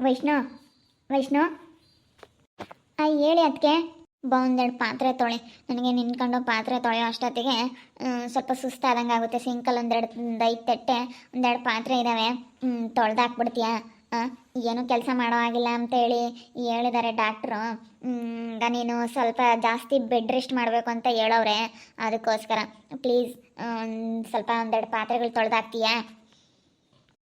ವೈಷ್ಣು ವೈಷ್ಣು. ಆ, ಹೇಳಿ ಅದಕ್ಕೆ ಒಂದೆರಡು ಪಾತ್ರೆ ತೊಳೆ. ನನಗೆ ನಿಂತ್ಕೊಂಡು ಪಾತ್ರೆ ತೊಳೆಯೋ ಅಷ್ಟೊತ್ತಿಗೆ ಸ್ವಲ್ಪ ಸುಸ್ತಾದಂಗೆ ಆಗುತ್ತೆ. ಸಿಂಕಲ್ ಒಂದೆರಡು, ಒಂದು ಐದು ತಟ್ಟೆ, ಒಂದೆರಡು ಪಾತ್ರೆ ಇದ್ದಾವೆ ತೊಳೆದಾಕ್ಬಿಡ್ತೀಯಾ? ಏನು ಕೆಲಸ ಮಾಡೋ ಆಗಿಲ್ಲ ಅಂತೇಳಿ ಹೇಳಿದ್ದಾರೆ ಡಾಕ್ಟ್ರು. ಈಗ ನೀನು ಸ್ವಲ್ಪ ಜಾಸ್ತಿ ಬೆಡ್ ರೆಸ್ಟ್ ಮಾಡಬೇಕು ಅಂತ ಹೇಳೋರೆ ಅದಕ್ಕೋಸ್ಕರ. ಪ್ಲೀಸ್ ಸ್ವಲ್ಪ ಒಂದೆರಡು ಪಾತ್ರೆಗಳು ತೊಳೆದಾಕ್ತೀಯಾ?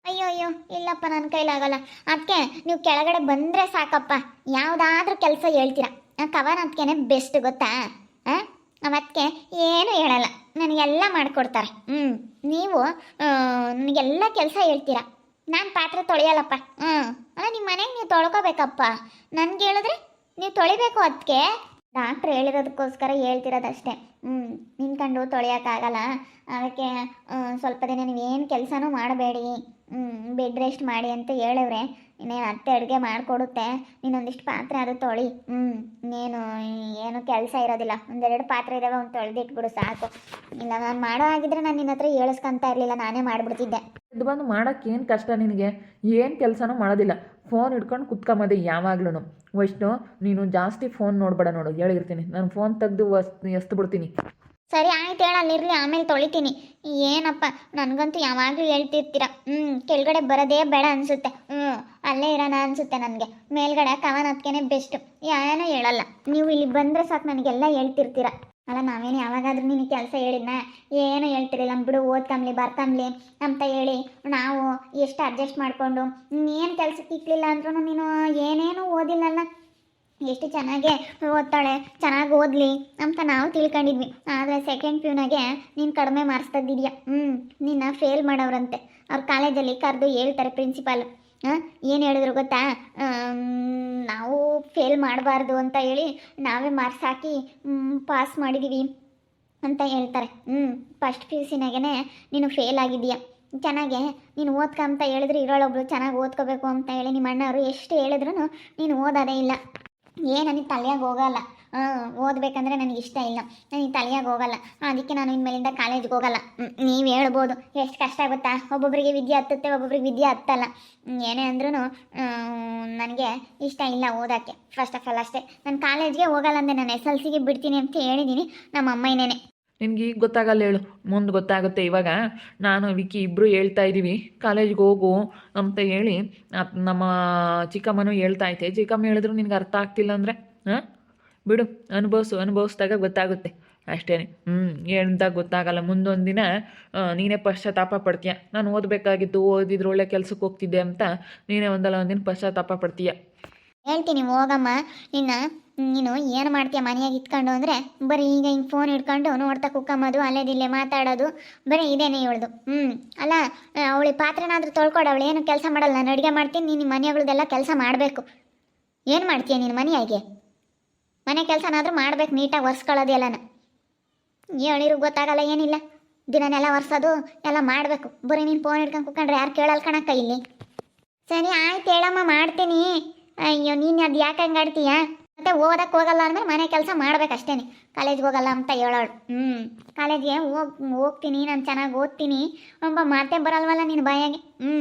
ಅಯ್ಯೋ ಅಯ್ಯೋ, ಇಲ್ಲಪ್ಪ ನನ್ನ ಕೈಲಾಗಲ್ಲ ಅದಕ್ಕೆ ನೀವು ಕೆಳಗಡೆ ಬಂದರೆ ಸಾಕಪ್ಪ. ಯಾವುದಾದ್ರೂ ಕೆಲಸ ಹೇಳ್ತೀರಾ. ಕವನ್ ಅದಕ್ಕೆ ಬೆಸ್ಟ್ ಗೊತ್ತಾ? ಹಾಂ ಅವತ್ತಕ್ಕೆ ಏನು ಹೇಳಲ್ಲ. ನನಗೆಲ್ಲ ಮಾಡಿಕೊಡ್ತಾರೆ. ಹ್ಞೂ ನೀವು ನನಗೆಲ್ಲ ಕೆಲಸ ಹೇಳ್ತೀರಾ. ನಾನು ಪಾತ್ರೆ ತೊಳೆಯಲ್ಲಪ್ಪ. ಹ್ಞೂ ಅಲ್ಲ ನಿಮ್ಮ ಮನೆಗೆ ನೀವು ತೊಳ್ಕೊಬೇಕಪ್ಪ. ನನಗೆ ಹೇಳಿದ್ರೆ ನೀವು ತೊಳಿಬೇಕು ಅದಕ್ಕೆ ಡಾಕ್ಟ್ರ್ ಹೇಳಿರೋದಕ್ಕೋಸ್ಕರ ಹೇಳ್ತಿರೋದಷ್ಟೇ. ಹ್ಞೂ ನಿನ್ಕಂಡು ತೊಳೆಯೋಕ್ಕಾಗಲ್ಲ ಅದಕ್ಕೆ ಸ್ವಲ್ಪ ದಿನ ನೀವೇನು ಕೆಲಸನೂ ಮಾಡಬೇಡಿ. ಬೆಡ್ ರೆಸ್ಟ್ ಮಾಡಿ ಅಂತ ಹೇಳಿವ್ರೆ. ಇನ್ನೇನು ಅತ್ತೆ ಅಡುಗೆ ಮಾಡಿಕೊಡುತ್ತೆ. ನೀನೊಂದಿಷ್ಟು ಪಾತ್ರೆ ಅದು ತೊಳಿ. ಹ್ಞೂ ಇನ್ನೇನು ಏನು ಕೆಲಸ ಇರೋದಿಲ್ಲ. ಒಂದೆರಡು ಪಾತ್ರೆ ಇದ್ದಾವೆ ಒಂದು ತೊಳೆದಿಟ್ಬಿಡು ಸಾಕು. ಇಲ್ಲ ನಾನು ಮಾಡೋ ಆಗಿದ್ರೆ ನಾನು ನಿನ್ನ ಹತ್ರ ಹೇಳಿಸ್ಕೊಂತ ಇರಲಿಲ್ಲ. ನಾನೇ ಮಾಡಿಬಿಡ್ತಿದ್ದೆ. ಇದು ಬಂದು ಮಾಡೋಕ್ಕೆ ಏನು ಕಷ್ಟ ನಿನಗೆ? ಏನು ಕೆಲಸನೂ ಮಾಡೋದಿಲ್ಲ. ಫೋನ್ ಹಿಡ್ಕೊಂಡು ಕುತ್ಕೊಂಬದೆ ಯಾವಾಗ್ಲೂ ವೈಷ್ಣು ನೀನು ಜಾಸ್ತಿ ಫೋನ್ ನೋಡಬೇಡ ನೋಡು. ಹೇಳಿರ್ತೀನಿ. ನಾನು ಫೋನ್ ತೆಗೆದು ಎಸ್ ಎಸ್ದು ಬಿಡ್ತೀನಿ ಸರಿ ಆಯ್ತು ಹೇಳಲ್ಲಿರಲಿ ಆಮೇಲೆ ತೊಳಿತೀನಿ. ಏನಪ್ಪ, ನನಗಂತೂ ಯಾವಾಗಲೂ ಹೇಳ್ತಿರ್ತೀರ. ಹ್ಞೂ ಕೆಳಗಡೆ ಬರೋದೇ ಬೇಡ ಅನಿಸುತ್ತೆ. ಹ್ಞೂ ಅಲ್ಲೇ ಇರೋಣ ಅನಿಸುತ್ತೆ ನನಗೆ. ಮೇಲ್ಗಡೆ ಕವನ್ ಅದಕ್ಕೇನೆ ಬೆಸ್ಟ್. ಏನೂ ಹೇಳಲ್ಲ. ನೀವು ಇಲ್ಲಿ ಬಂದರೆ ಸಾಕು, ನನಗೆಲ್ಲ ಹೇಳ್ತಿರ್ತೀರ. ಅಲ್ಲ, ನಾವೇನು ಯಾವಾಗಾದ್ರೂ ನಿನಗೆ ಕೆಲಸ ಹೇಳಿದ್ನ? ಏನು ಹೇಳ್ತಿರಲಿಲ್ಲ. ಬಿಡು, ಓದ್ಕಂಬ್ಲಿ, ಬರ್ಕಂಬ್ಲಿ. ಅಂತ ಹೇಳಿ ನಾವು ಎಷ್ಟು ಅಡ್ಜಸ್ಟ್ ಮಾಡಿಕೊಂಡು ಏನು ಕೆಲಸಕ್ಕೆ ಇಕ್ಲಿಲ್ಲ ಅಂದ್ರೂ ನೀನು ಏನೇನು ಓದಿಲ್ಲಲ್ಲ. ಎಷ್ಟು ಚೆನ್ನಾಗೆ ಓದ್ತಾಳೆ, ಚೆನ್ನಾಗಿ ಓದಲಿ ಅಂತ ನಾವು ತಿಳ್ಕೊಂಡಿದ್ವಿ. ಆದರೆ ಸೆಕೆಂಡ್ ಪ್ಯೂನಾಗೆ ನೀನು ಕಡಿಮೆ ಮಾರ್ಕ್ಸ್ ತೆಗ್ದಿದ್ಯಾ? ಹ್ಞೂ ನಿನ್ನ ಫೇಲ್ ಮಾಡೋರಂತೆ ಅವ್ರ ಕಾಲೇಜಲ್ಲಿ ಕರೆದು ಹೇಳ್ತಾರೆ ಪ್ರಿನ್ಸಿಪಾಲ್ ಏನು ಹೇಳಿದ್ರು ಗೊತ್ತಾ? ನಾವು ಫೇಲ್ ಮಾಡಬಾರ್ದು ಅಂತ ಹೇಳಿ ನಾವೇ ಮಾರ್ಕ್ಸ್ ಹಾಕಿ ಪಾಸ್ ಮಾಡಿದ್ದೀವಿ ಅಂತ ಹೇಳ್ತಾರೆ. ಹ್ಞೂ ಫಸ್ಟ್ ಪಿ ಯು ಸಿನಾಗೇ ನೀನು ಫೇಲ್ ಆಗಿದೀಯ ಚೆನ್ನಾಗೆ ನೀನು ಓದ್ಕೊ ಅಂತ ಹೇಳಿದ್ರೆ ಇರೋಳೊಬ್ಳು ಚೆನ್ನಾಗಿ ಓದ್ಕೋಬೇಕು ಅಂತ ಹೇಳಿ ನಿಮ್ಮ ಅಣ್ಣವರು ಎಷ್ಟು ಹೇಳಿದ್ರು ನೀನು ಓದೋದೇ ಇಲ್ಲ. ಏನು ನನಗೆ ತಲೆಯಾಗ ಹೋಗಲ್ಲ. ಓದಬೇಕಂದ್ರೆ ನನಗೆ ಇಷ್ಟ ಇಲ್ಲ. ನನಗೆ ತಲೆಯಾಗ ಹೋಗಲ್ಲ. ಅದಕ್ಕೆ ನಾನು ಇನ್ಮೇಲಿಂದ ಕಾಲೇಜ್ಗೆ ಹೋಗಲ್ಲ. ನೀವು ಹೇಳ್ಬೋದು. ಎಷ್ಟು ಕಷ್ಟ ಆಗುತ್ತಾ? ಒಬ್ಬೊಬ್ಬರಿಗೆ ವಿದ್ಯೆ ಹತ್ತುತ್ತೆ, ಒಬ್ಬೊಬ್ರಿಗೆ ವಿದ್ಯೆ ಹತ್ತಲ್ಲ. ಏನೇ ಅಂದ್ರೂ ನನಗೆ ಇಷ್ಟ ಇಲ್ಲ ಓದೋಕ್ಕೆ ಫಸ್ಟ್ ಆಫ್ ಆಲ್ ಅಷ್ಟೇ. ನಾನು ಕಾಲೇಜ್ಗೆ ಹೋಗಲ್ಲ ಅಂದೆ ನಾನು ಎಸ್ ಎಲ್ ಸಿಗೆ ಬಿಡ್ತೀನಿ ಅಂತ ಹೇಳಿದ್ದೀನಿ ನಮ್ಮ ಅಮ್ಮನೇನೆ ನಿನಗೆ ಈಗ ಗೊತ್ತಾಗಲ್ಲ ಹೇಳು. ಮುಂದೆ ಗೊತ್ತಾಗುತ್ತೆ ಇವಾಗ. ನಾನು ವಿಕಿ ಇಬ್ಬರು ಹೇಳ್ತಾ ಇದ್ದೀವಿ ಕಾಲೇಜ್ಗೆ ಹೋಗು ಅಂತ ಹೇಳಿ ನಮ್ಮ ಚಿಕ್ಕಮ್ಮನೂ ಹೇಳ್ತಾ ಐತೆ ಚಿಕ್ಕಮ್ಮ ಹೇಳಿದ್ರು ನಿನಗೆ ಅರ್ಥ ಆಗ್ತಿಲ್ಲ ಅಂದರೆ, ಹಾಂ? ಬಿಡು, ಅನುಭವಿಸು, ಅನುಭವಿಸ್ದಾಗ ಗೊತ್ತಾಗುತ್ತೆ. ಅಷ್ಟೇ ಹ್ಞೂ ಏನಂತ ಗೊತ್ತಾಗಲ್ಲ. ಮುಂದೊಂದು ದಿನ ನೀನೇ ಪಶ್ಚಾತ್ತಾಪ ಪಡ್ತೀಯ. ನಾನು ಓದಬೇಕಾಗಿತ್ತು ಓದಿದ್ರೆ ಒಳ್ಳೆ ಕೆಲಸಕ್ಕೆ ಹೋಗ್ತಿದ್ದೆ ಅಂತ ನೀನೇ ಒಂದಲ್ಲ ಒಂದಿನ ಪಶ್ಚಾತ್ತಾಪ ಪಡ್ತೀಯ. ಹೇಳ್ತೀನಿ, ಹೋಗಮ್ಮ. ನಿನ್ನ, ನೀನು ಏನು ಮಾಡ್ತೀಯ? ಮನೆಯಾಗೆ ಇಟ್ಕೊಂಡು ಅಂದರೆ ಬರೀ ಈಗ ಹಿಂಗೆ ಫೋನ್ ಹಿಡ್ಕೊಂಡು ನೋಡ್ತಾ ಕುಕ್ಕಮ್ಮದು ಅಲ್ಲೇದಿಲ್ಲೇ ಮಾತಾಡೋದು, ಬರೀ ಇದೇನೆ ಇವಳ್ದು. ಹ್ಞೂ ಅಲ್ಲ, ಅವಳಿ ಪಾತ್ರನಾದರೂ ತೊಳ್ಕೊಡು, ಅವಳು ಏನು ಕೆಲಸ ಮಾಡಲ್ಲ. ನಾನು ಅಡುಗೆ ಮಾಡ್ತೀನಿ, ನೀನು ಮನೆಗಳದೆಲ್ಲ ಕೆಲಸ ಮಾಡಬೇಕು. ಏನು ಮಾಡ್ತೀಯ ನೀನು ಮನೆಯಾಗೆ? ಮನೆ ಕೆಲಸನಾದರೂ ಮಾಡ್ಬೇಕು, ನೀಟಾಗಿ ಒರೆಸ್ಕೊಳ್ಳೋದು ಎಲ್ಲನ. ಹೇಳಿರು ಗೊತ್ತಾಗಲ್ಲ, ಏನಿಲ್ಲ. ದಿನನೆಲ್ಲ ಒರೆಸೋದು, ಎಲ್ಲ ಮಾಡಬೇಕು. ಬರೀ ನೀನು ಫೋನ್ ಹಿಡ್ಕೊಂಡು ಕುತ್ಕೊಂಡ್ರೆ ಯಾರು ಕೇಳಲ್ಕಣಕ್ಕ ಇಲ್ಲಿ? ಸರಿ, ಆಯ್ತು ಹೇಳಮ್ಮ, ಮಾಡ್ತೀನಿ. ಅಯ್ಯೋ, ನೀನು ಅದು ಯಾಕೆ ಹಂಗೆ ಆಡ್ತೀಯ? ಮತ್ತೆ ಓದಕ್ಕೆ ಹೋಗಲ್ಲ ಅಂದ್ರೆ ಮನೆ ಕೆಲಸ ಮಾಡ್ಬೇಕಷ್ಟೇ ಕಾಲೇಜ್ಗೆ ಹೋಗಲ್ಲ ಅಂತ ಹೇಳೋಳು. ಹ್ಞೂ ಕಾಲೇಜ್ಗೆ ಹೋಗ್, ಹೋಗ್ತೀನಿ, ನಾನು ಚೆನ್ನಾಗಿ ಓದ್ತೀನಿ. ಒಬ್ಬ ಮಾತೇ ಬರಲ್ವಲ್ಲ ನಿನ್ನ ಬಾಯಾಗೆ? ಹ್ಞೂ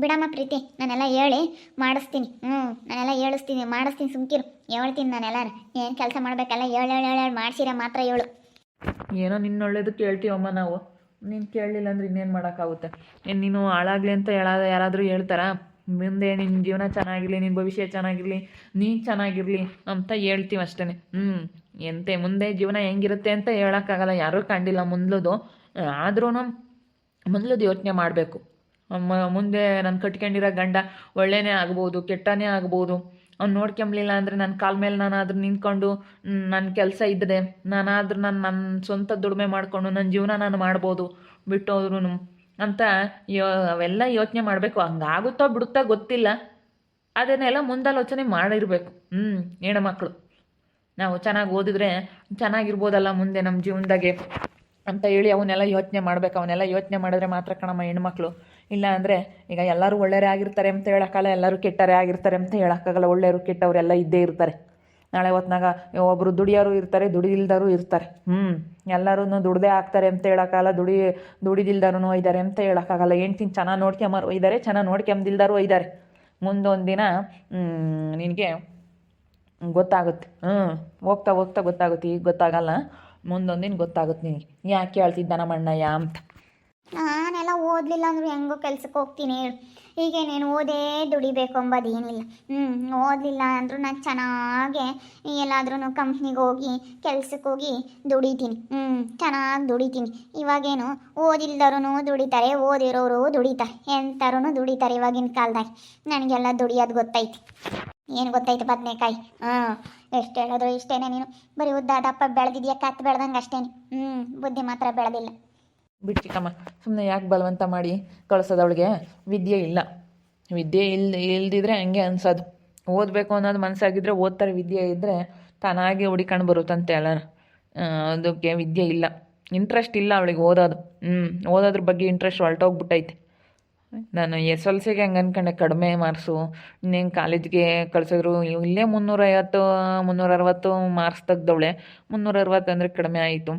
ಬಿಡಮ್ಮ ಪ್ರೀತಿ, ನಾನೆಲ್ಲ ಹೇಳಿ ಮಾಡಿಸ್ತೀನಿ. ಹ್ಞೂ ನಾನೆಲ್ಲ ಹೇಳಿಸ್ತೀನಿ, ಮಾಡಿಸ್ತೀನಿ ಸುಮ್ಕಿರು. ಹೇಳ್ತೀನಿ ನಾನೆಲ್ಲ ಏನು ಕೆಲಸ ಮಾಡಬೇಕಲ್ಲ ಹೇಳು ಹೇಳು ಹೇಳು ಮಾಡಿಸಿರ ಮಾತ್ರ ಹೇಳು. ಏನೋ ನಿನ್ನ ಒಳ್ಳೇದು ಕೇಳ್ತೀವಮ್ಮ ನಾವು. ನೀನು ಕೇಳಲಿಲ್ಲ ಅಂದ್ರೆ ಇನ್ನೇನು ಮಾಡೋಕ್ಕಾಗುತ್ತೆ? ಏನು ನೀನು ಹಾಳಾಗಲಿ ಅಂತ ಹೇಳ ಯಾರಾದರೂ ಹೇಳ್ತಾರಾ? ಮುಂದೆ ನಿನ್ನ ಜೀವನ ಚೆನ್ನಾಗಿರಲಿ ನಿನ್ನ ಭವಿಷ್ಯ ಚೆನ್ನಾಗಿರಲಿ ನೀನು ಚೆನ್ನಾಗಿರಲಿ ಅಂತ ಹೇಳ್ತೀವಿ ಅಷ್ಟೇ ಹ್ಞೂ ಎಂತೆ ಮುಂದೆ ಜೀವನ ಹೆಂಗಿರುತ್ತೆ ಅಂತ ಹೇಳೋಕ್ಕಾಗಲ್ಲ, ಯಾರೂ ಕಂಡಿಲ್ಲ ಮುಂದ್ಲದು. ಆದ್ರೂ ಮೊದಲದು ಯೋಚನೆ ಮಾಡಬೇಕು. ಮುಂದೆ ನಾನು ಕಟ್ಕೊಂಡಿರೋ ಗಂಡ ಒಳ್ಳೆಯೇ ಆಗ್ಬೋದು, ಕೆಟ್ಟನೇ ಆಗ್ಬೋದು. ಅವ್ನು ನೋಡ್ಕೊಂಬಲಿಲ್ಲ ಅಂದರೆ ನನ್ನ ಕಾಲ ಮೇಲೆ ನಾನಾದ್ರೂ ನಿಂತ್ಕೊಂಡು ನನ್ನ ಕೆಲಸ ಇದ್ದರೆ ನಾನಾದ್ರೂ ನಾನು ನನ್ನ ಸ್ವಂತ ದುಡಿಮೆ ಮಾಡಿಕೊಂಡು ನನ್ನ ಜೀವನ ನಾನು ಮಾಡ್ಬೋದು. ಬಿಟ್ಟೋದ್ರೂ ಅಂತ ಯೋ, ಅವೆಲ್ಲ ಯೋಚನೆ ಮಾಡಬೇಕು. ಹಂಗಾಗುತ್ತೋ ಬಿಡುತ್ತೋ ಗೊತ್ತಿಲ್ಲ. ಅದನ್ನೆಲ್ಲ ಮುಂದಾಲೋಚನೆ ಮಾಡಿರಬೇಕು. ಹ್ಞೂ ಹೆಣ್ಮಕ್ಳು. ನಾವು ಚೆನ್ನಾಗಿ ಓದಿದ್ರೆ ಚೆನ್ನಾಗಿರ್ಬೋದಲ್ಲ ಮುಂದೆ ನಮ್ಮ ಜೀವನದಾಗೆ ಅಂತ ಹೇಳಿ ಅವನ್ನೆಲ್ಲ ಯೋಚನೆ ಮಾಡ್ಬೇಕು. ಅವನ್ನೆಲ್ಲ ಯೋಚನೆ ಮಾಡಿದ್ರೆ ಮಾತ್ರ ಕಣಮ್ಮ ಹೆಣ್ಮಕ್ಳು. ಇಲ್ಲ ಅಂದರೆ ಈಗ ಎಲ್ಲರೂ ಒಳ್ಳೆಯವರೇ ಆಗಿರ್ತಾರೆ ಅಂತ ಹೇಳೋಕ್ಕಲ್ಲ ಎಲ್ಲರೂ ಕೆಟ್ಟರೇ ಆಗಿರ್ತಾರೆ ಅಂತ ಹೇಳೋಕ್ಕಾಗಲ್ಲ. ಒಳ್ಳೆಯವರು ಕೆಟ್ಟವರೆಲ್ಲ ಇದ್ದೇ ಇರ್ತಾರೆ. ನಾಳೆ ಹೊತ್ನಾಗ ಒಬ್ಬರು ದುಡಿಯೋರು ಇರ್ತಾರೆ ದುಡಿದಿಲ್ದಾರು ಇರ್ತಾರೆ. ಹ್ಞೂ ಎಲ್ಲರೂ ದುಡ್ದೇ ಆಗ್ತಾರೆ ಅಂತ ಹೇಳೋಕ್ಕಾಗಲ್ಲ, ದುಡಿ ದುಡಿದಿಲ್ದಾರೂ ಇದ್ದಾರೆ ಅಂತ ಹೇಳೋಕ್ಕಾಗಲ್ಲ. ಹೆಂಡ್ತಿನ ಚೆನ್ನಾಗಿ ನೋಡ್ಕೊಂಬಾರು ಒಯ್ದಾರೆ, ಚೆನ್ನಾಗಿ ನೋಡ್ಕೊಂಬಿಲ್ದಾರು ಒಯ್ದಾರೆ. ಮುಂದೊಂದು ದಿನ ನಿನಗೆ ಗೊತ್ತಾಗುತ್ತೆ. ಹ್ಞೂ ಹೋಗ್ತಾ ಹೋಗ್ತಾ ಗೊತ್ತಾಗುತ್ತೆ, ಈಗ ಗೊತ್ತಾಗಲ್ಲ. ಮುಂದೊಂದು ದಿನ ಗೊತ್ತಾಗುತ್ತೆ ನಿನಗೆ. ಯಾಕೆ ಹೇಳ್ತಿದ್ದ ನಮ್ಮ ಅಣ್ಣಯ್ಯ ಅಂತ. ನಾನೆಲ್ಲ ಓದಲಿಲ್ಲ ಅಂದ್ರೆ ಹೆಂಗೋ ಕೆಲ್ಸಕ್ಕೆ ಹೋಗ್ತೀನಿ. ಹೇಳು ಹೀಗೆ ನೀನು ಓದೇ ದುಡಿಬೇಕು ಅಂಬೋದೇನಿಲ್ಲ ಹ್ಞೂ ಓದಲಿಲ್ಲ ಅಂದರೂ ನಾನು ಚೆನ್ನಾಗೆ ಎಲ್ಲಾದ್ರೂ ಕಂಪ್ನಿಗೆ ಹೋಗಿ, ಕೆಲ್ಸಕ್ಕೆ ಹೋಗಿ ದುಡಿತೀನಿ. ಹ್ಞೂ ಚೆನ್ನಾಗಿ ದುಡಿತೀನಿ. ಇವಾಗೇನು ಓದಿಲ್ದರೂ ದುಡಿತಾರೆ, ಓದಿರೋರು ದುಡಿತಾರೆ ಎಂಥರೂ ದುಡಿತಾರೆ ಇವಾಗಿನ ಕಾಲದಾಗ. ನನಗೆಲ್ಲ ದುಡಿಯೋದು ಗೊತ್ತೈತಿ. ಏನು ಗೊತ್ತಾಯ್ತು ಬದನೇಕಾಯಿ? ಹಾಂ, ಎಷ್ಟು ಹೇಳಿದ್ರು ಇಷ್ಟೇನೆ ನೀನು. ಬರೀ ಉದ್ದಾದಪ್ಪ ಬೆಳೆದಿದ್ಯಾ, ಕತ್ತು ಬೆಳೆದಂಗೆ ಅಷ್ಟೇನೆ. ಹ್ಞೂ ಬುದ್ಧಿ ಮಾತ್ರ ಬೆಳೆದಿಲ್ಲ. ಬಿಟ್ಟು ಚಿಕ್ಕಮ್ಮ ಸುಮ್ಮನೆ ಯಾಕೆ ಬಲವಂತ ಮಾಡಿ ಕಳ್ಸೋದು ಅವಳಿಗೆ ವಿದ್ಯೆ ಇಲ್ಲ. ವಿದ್ಯೆ ಇಲ್ ಇಲ್ದಿದ್ರೆ ಹಂಗೆ ಅನ್ಸೋದು. ಓದಬೇಕು ಅನ್ನೋದು ಮನಸ್ಸಾಗಿದ್ರೆ ಓದ್ತಾರೆ, ವಿದ್ಯೆ ಇದ್ದರೆ ತಾನಾಗಿ ಹುಡಿಕೊಂಡು ಬರುತ್ತಂತೆ ಅಲ್ಲ ಅದಕ್ಕೆ ವಿದ್ಯೆ ಇಲ್ಲ. ಇಂಟ್ರೆಸ್ಟ್ ಇಲ್ಲ ಅವಳಿಗೆ ಓದೋದು. ಹ್ಞೂ ಓದೋದ್ರ ಬಗ್ಗೆ ಇಂಟ್ರೆಸ್ಟ್ ಹೊರಟೋಗ್ಬಿಟ್ಟೈತೆ ನಾನು ಎಸ್ ಎಲ್ ಸಿಗೆ ಹಂಗೆ ಅನ್ಕೊಂಡೆ, ಕಡಿಮೆ ಮಾರ್ಕ್ಸು. ಇನ್ನೇನು ಕಾಲೇಜ್ಗೆ ಕಳ್ಸಿದ್ರು, ಇಲ್ಲೇ ಮುನ್ನೂರೈವತ್ತು ಮುನ್ನೂರ ಅರವತ್ತು ಮಾರ್ಕ್ಸ್ ತೆಗ್ದವಳೆ. ಮುನ್ನೂರ ಅರವತ್ತು ಅಂದರೆ ಕಡಿಮೆ ಆಯಿತು.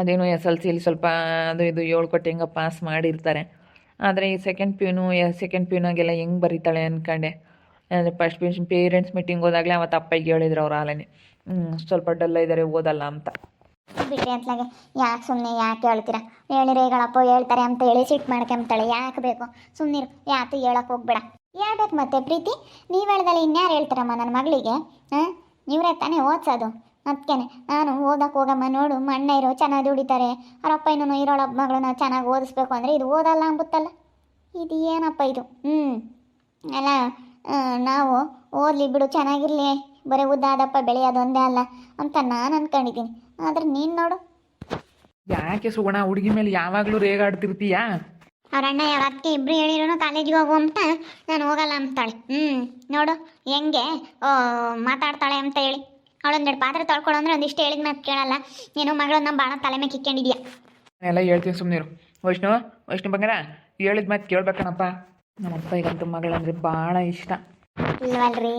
ಅದೇನು ಎಸ್ ಎಲ್ ಸಿಲಿ ಸ್ವಲ್ಪ ಅದು ಇದು ಏಳು ಕೊಟ್ಟು ಹೆಂಗೆ ಪಾಸ್ ಮಾಡಿರ್ತಾರೆ. ಆದರೆ ಈ ಸೆಕೆಂಡ್ ಪ್ಯೂನು ಸೆಕೆಂಡ್ ಪ್ಯೂನಾಗೆಲ್ಲ ಹೆಂಗೆ ಬರೀತಾಳೆ ಅಂದ್ಕೊಂಡೆ ಅಂದರೆ ಫಸ್ಟ್ ಪಿ ಪೇರೆಂಟ್ಸ್ ಮೀಟಿಂಗ್ ಹೋದಾಗಲೇ ಅವತ್ತು ಅಪ್ಪಗೆ ಹೇಳಿದ್ರು ಅವ್ರು ಹ್ಞೂ ಸ್ವಲ್ಪ ಡಲ್ಲ ಇದ್ದಾರೆ ಓದಲ್ಲ ಅಂತ. ಬಿಟ್ರಿ ಅಂತಲಾಗೆ, ಯಾಕೆ ಸುಮ್ಮನೆ ಯಾಕೆ ಹೇಳ್ತೀರಾ? ಹೇಳಿರೇಗಳಪ್ಪ ಹೇಳ್ತಾರೆ ಅಂತ ಹೇಳಿ ಸಿಟ್ಟು ಮಾಡ್ಕೊಂತಾಳೆ ಯಾಕೆ ಬೇಕು? ಸುಮ್ಮನಿರು ಯಾತು ಹೇಳಕ್ಕೆ ಹೋಗ್ಬೇಡ. ಹೇಳ್ಬೇಕು ಮತ್ತೆ ಪ್ರೀತಿ? ನೀವು ಹೇಳ್ದಲ್ಲ ಇನ್ಯಾರು ಹೇಳ್ತಾರಮ್ಮ ನನ್ನ ಮಗಳಿಗೆ? ಹಾಂ? ಇವರೇ ತಾನೇ ಓದ್ಸೋದು. ಅದಕ್ಕೇನೆ ನಾನು ಓದಕ್ಕೆ ಹೋಗಮ್ಮ ನೋಡು ಮಣ್ಣ ಇರೋ ಚೆನ್ನಾಗಿ ದುಡಿತಾರೆ. ಅವರಪ್ಪ ಇನ್ನೂ ಇರೋಳ ಮಗಳನ್ನ ಚೆನ್ನಾಗಿ ಓದಿಸ್ಬೇಕು ಅಂದರೆ ಇದು ಓದಲ್ಲ ಅಂಬುತ್ತಲ್ಲ. ಇದು ಏನಪ್ಪ ಇದು? ಹ್ಞೂ ಅಲ್ಲ ನಾವು ಓದಲಿ ಬಿಡು ಚೆನ್ನಾಗಿರಲಿ. ಬರೀ ಉದ್ದಾದಪ್ಪ ಬೆಳೆಯೋದು ಒಂದೇ ಅಲ್ಲ ಅಂತ ನಾನು ಅನ್ಕೊಂಡಿದ್ದೀನಿ. ಆದ್ರೆ ನೀನು ನೋಡು. ಯಾಕೆ ಸುಗುಣ ಹುಡುಗಿ ಮೇಲೆ ಯಾವಾಗಲೂ ರೇಗಾಡ್ತಿರ್ತೀಯಾ? ಅವ್ರ ಅಣ್ಣ ಯಾವ ಅದಕ್ಕೆ ಇಬ್ರು ಹೇಳಿರೋನು ಕಾಲೇಜಿಗೆ ಹೋಗು ಅಂತ ನಾನು ಹೋಗಲ್ಲ ಅಂತಾಳೆ. ಹ್ಞೂ ನೋಡು ಹೆಂಗೆ? ಓ, ಮಾತಾಡ್ತಾಳೆ ಅಂತ ಹೇಳಿ. ಅವಳೊಂದೆರಡು ಪಾತ್ರೆ ತೊಳ್ಕೊಳ್ಳೋ ಅಂದ್ರೆ ಒಂದಿಷ್ಟು ಹೇಳಿದ ಮಾತು ಕೇಳಲ್ಲ. ಮಗಳು ಮಗಳನ್ನ ಭಾಳ ತಲೆ ಮೇಲೆ ಕಿಕ್ಕೊಂಡಿದ್ಯಾ. ಎಲ್ಲ ಹೇಳ್ತೀನಿ ಸುಮ್ಮನಿರು ವೈಷ್ಣು ವೈಷ್ಣು ಬಂಗಾರ ಹೇಳಿದ ಮಾತು ಕೇಳ್ಬೇಕಣಪ್ಪ. ನಮ್ಮಪ್ಪ ಈಗಂತೂ ಮಗಳಂದ್ರೆ ಭಾಳ ಇಷ್ಟ. ಇಲ್ವಲ್ರಿ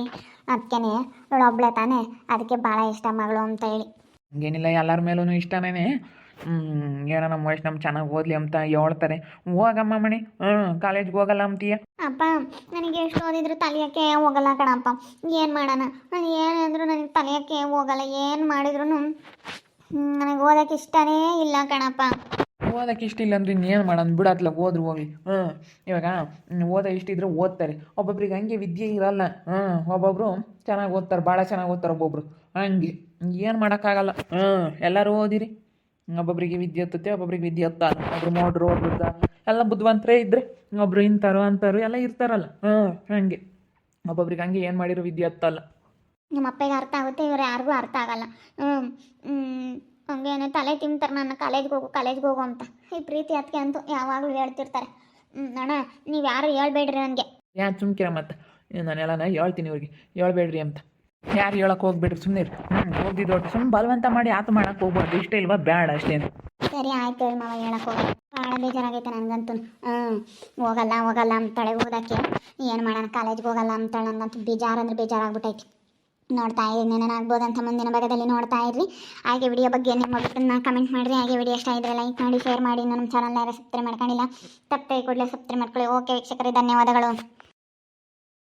ಅದಕ್ಕೇನೆ ಒಬ್ಳೆ ತಾನೆ ಅದಕ್ಕೆ ಭಾಳ ಇಷ್ಟ ಮಗಳು ಅಂತ ಹೇಳಿ. ಹಂಗೇನಿಲ್ಲ ಎಲ್ಲರ ಮೇಲೂ ಇಷ್ಟನೇ ಏನೋ ನಮ್ಮ ವೈಷ್ಣವ್ ಚೆನ್ನಾಗಿ ಓದಲಿ ಅಂತ ಹೇಳ್ತಾರೆ. ಹೋಗಮ್ಮ ಮಣಿ ಹ್ಞೂ ಕಾಲೇಜ್ಗೆ ಹೋಗಲ್ಲ ಅಂತೀಯ? ಅಪ್ಪ, ನನಗೆ ಎಷ್ಟು ಓದಿದ್ರು ತಲೆಯಕ್ಕೆ ಹೋಗಲ್ಲ ಕಣಪ್ಪ. ಏನು ಮಾಡೋಣ? ನಾನು ಏನಂದ್ರು ನನಗೆ ತಲೆಯಕ್ಕೆ ಹೋಗಲ್ಲ. ಏನು ಮಾಡಿದ್ರು ನನಗೆ ಓದೋಕೆ ಇಷ್ಟನೇ ಇಲ್ಲ ಕಣಪ್ಪ. ಓದಕ್ಕೆ ಇಷ್ಟ ಇಲ್ಲ ಅಂದ್ರೆ ಇನ್ನೇನು ಮಾಡೋಣ? ಬಿಡತ್ಲ ಓದ್ರು ಹೋಗ್ಲಿ. ಹ್ಞೂ ಇವಾಗ ಓದೋ ಇಷ್ಟ ಇದ್ರೆ ಓದ್ತಾರೆ. ಒಬ್ಬೊಬ್ರಿಗೆ ಹಂಗೆ ವಿದ್ಯೆ ಇರಲ್ಲ. ಹ್ಞೂ ಒಬ್ಬೊಬ್ರು ಚೆನ್ನಾಗಿ ಓದ್ತಾರೆ ಭಾಳ ಚೆನ್ನಾಗಿ ಓದ್ತಾರೆ ಒಬ್ಬೊಬ್ರು. ಹಂಗೆ, ಏನು ಮಾಡೋಕ್ಕಾಗಲ್ಲ. ಹ್ಞೂ ಎಲ್ಲರೂ ಓದಿರಿ. ಒಬ್ಬೊಬ್ರಿಗೆ ವಿದ್ಯೆ ಹತ್ತುತ್ತೆ, ಒಬ್ಬೊಬ್ರಿಗೆ ವಿದ್ಯೆ ಹತ್ತಲ್ಲ. ಒಬ್ರು ಮೋಡ್ರು ಒಬ್ರು ಎಲ್ಲ ಬುದ್ಧಿವಂತರೇ ಇದ್ರೆ ಒಬ್ರು ಇಂಥರು ಅಂಥವ್ರು ಎಲ್ಲ ಇರ್ತಾರಲ್ಲ. ಹ್ಞೂ ಹಂಗೆ. ಒಬ್ಬೊಬ್ರಿಗೆ ಹಂಗೆ ಏನು ಮಾಡಿರೋ ವಿದ್ಯೆ ಹತ್ತಲ್ಲ ನಮ್ಮ ಅಪ್ಪಗೆ ಅರ್ಥ ಆಗುತ್ತೆ ಇವ್ರು ಯಾರಿಗೂ ಅರ್ಥ ಆಗಲ್ಲ. ಹ್ಞೂ ಹಂಗೇನೆ ತಲೆ ತಿಂತಾರೆ ನನ್ನ ಕಾಲೇಜ್ಗೆ ಹೋಗು ಕಾಲೇಜ್ಗೆ ಹೋಗು ಅಂತ. ಈ ಪ್ರೀತಿ ಅದಕ್ಕೆ ಅಂತೂ ಯಾವಾಗಲೂ ಹೇಳ್ತಿರ್ತಾರೆ. ಅಣ್ಣ ನೀವು ಯಾರು ಹೇಳ್ಬೇಡ್ರಿ ನನಗೆ. ಯಾ ಸುಮ್ಕಿರ ಮತ್ತೆ. ನಾನೆಲ್ಲ ಹೇಳ್ತೀನಿ ಇವ್ರಿಗೆ. ಹೇಳ್ಬೇಡ್ರಿ ಅಂತ. ಯಾರು ಹೇಳಕ್ಕೆ ಹೋಗ್ಬೇಡ್ರಿ ಸುಮ್ಮನೆ ಹ್ಞೂ ದೊಡ್ಡ ಸುಮ್ಮನೆ ಬಲವಂತ ಮಾಡಿ ಆತ ಮಾಡಕ್ಕೆ ಹೋಗ್ಬಾರ್ದು. ಇಷ್ಟ ಇಲ್ವಾ ಬೇಡ ಅಷ್ಟೇ ಸರಿ, ಆಯ್ತು ಹೇಳಿ ಹೇಳಕ್ಕೆ ಹೋಗಿ ಭಾಳ ಬೇಜಾರಾಗೈತೆ ನನಗಂತೂ. ಹ್ಞೂ ಹೋಗಲ್ಲ ಹೋಗಲ್ಲ ಅಂತಾಳೆ ಓದಕ್ಕೆ. ಏನು ಮಾಡೋಣ ಕಾಲೇಜ್ಗೆ ಹೋಗಲ್ಲ ಅಂತಾಳೆ ನನಗಂತೂ ಬೇಜಾರಂದ್ರೆ ಬೇಜಾರಾಗ್ಬಿಟ್ಟೈತಿ ನೋಡ್ತಾ ಅಂತ ಮುಂದಿನ ಭಾಗದಲ್ಲಿ ನೋಡ್ತಾ ಇರ್ರಿ. ಹಾಗೆ ವಿಡಿಯೋ ಬಗ್ಗೆ ನಿಮ್ಮ ಅಭಿಪ್ರಾಯನ ಕಮೆಂಟ್ ಮಾಡಿರಿ. ಹಾಗೆ ವಿಡಿಯೋ ಇಷ್ಟ ಇದ್ರೆ ಲೈಕ್ ಮಾಡಿ ಶೇರ್ ಮಾಡಿ. ನಮ್ಮ ಚಾನಲ್ ಯಾರು ಸಬ್ಸ್ಕ್ರೈಬ್ ಮಾಡ್ಕೊಂಡಿಲ್ಲ, ತಪ್ಪೇ ಕೂಡಲೇ ಸಬ್ಸ್ಕ್ರೈಬ್ ಮಾಡ್ಕೊಳ್ಳಿ. ಓಕೆ ವೀಕ್ಷಕರೇ, ಧನ್ಯವಾದಗಳು.